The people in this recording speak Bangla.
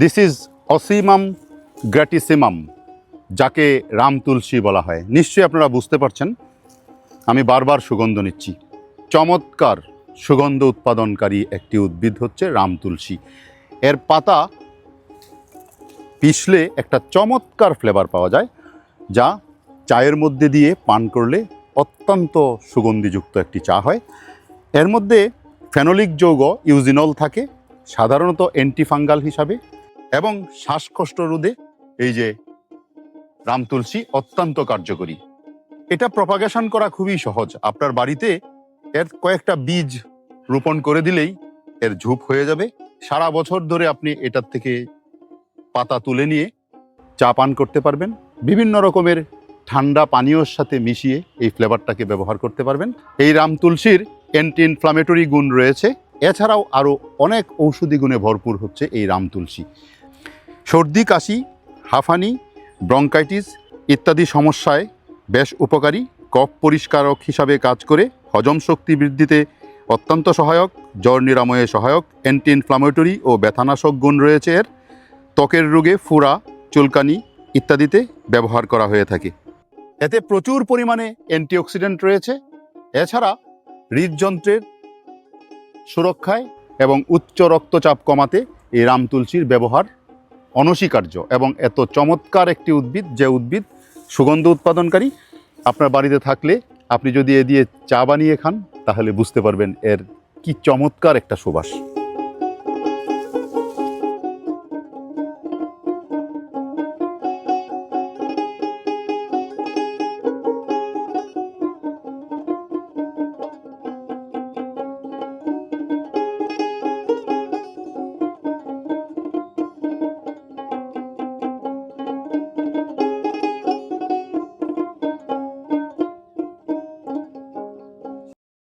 দিস ইজ অসিমাম গ্র্যাটিসিমাম যাকে রাম তুলসী বলা হয়। নিশ্চয়ই আপনারা বুঝতে পারছেন। আমি বারবার সুগন্ধ নিচ্ছি। চমৎকার সুগন্ধ উৎপাদনকারী একটি উদ্ভিদ হচ্ছে রাম তুলসী। এর পাতা পিষলে একটা চমৎকার ফ্লেভার পাওয়া যায়, যা চায়ের মধ্যে দিয়ে পান করলে অত্যন্ত সুগন্ধিযুক্ত একটি চা হয়। এর মধ্যে ফেনোলিক যৌগ ইউজিনল থাকে, সাধারণত অ্যান্টিফাঙ্গাল হিসাবে। এবং শ্বাসকষ্ট রোধে এই যে রাম তুলসী অত্যন্ত কার্যকরী। এটা প্রপাগেশন করা খুবই সহজ। আপনার বাড়িতে এর কয়েকটা বীজ রোপণ করে দিলেই এর ঝুপ হয়ে যাবে। সারা বছর ধরে আপনি এটার থেকে পাতা তুলে নিয়ে চা পান করতে পারবেন। বিভিন্ন রকমের ঠান্ডা পানীয়র সাথে মিশিয়ে এই ফ্লেভারটাকে ব্যবহার করতে পারবেন। এই রাম তুলসীর অ্যান্টি ইনফ্লামেটরি গুণ রয়েছে। এছাড়াও আরও অনেক ঔষধি গুণে ভরপুর হচ্ছে এই রাম তুলসী। সর্দি, কাশি, হাঁফানি, ব্রঙ্কাইটিস ইত্যাদি সমস্যায় বেশ উপকারী। কফ পরিষ্কারক হিসাবে কাজ করে হজম শক্তি বৃদ্ধিতে অত্যন্ত সহায়ক, জ্বর নিরাময়ে সহায়ক অ্যান্টি ইনফ্লামেটরি ও ব্যথানাশক গুণ রয়েছে এর। ত্বকের রোগে ফুরা, চুলকানি ইত্যাদিতে ব্যবহার করা হয়ে থাকে। এতে প্রচুর পরিমাণে অ্যান্টিঅক্সিডেন্ট রয়েছে। এছাড়া হৃদযন্ত্রের সুরক্ষায় এবং উচ্চ রক্তচাপ কমাতে এই রাম তুলসীর ব্যবহার অনস্বীকার্য এবং এত চমৎকার একটি উদ্ভিদ, যে উদ্ভিদ সুগন্ধ উৎপাদনকারী, আপনার বাড়িতে থাকলে আপনি যদি এ দিয়ে চা বানিয়ে খান, তাহলে বুঝতে পারবেন এর কি চমৎকার একটা সুবাস।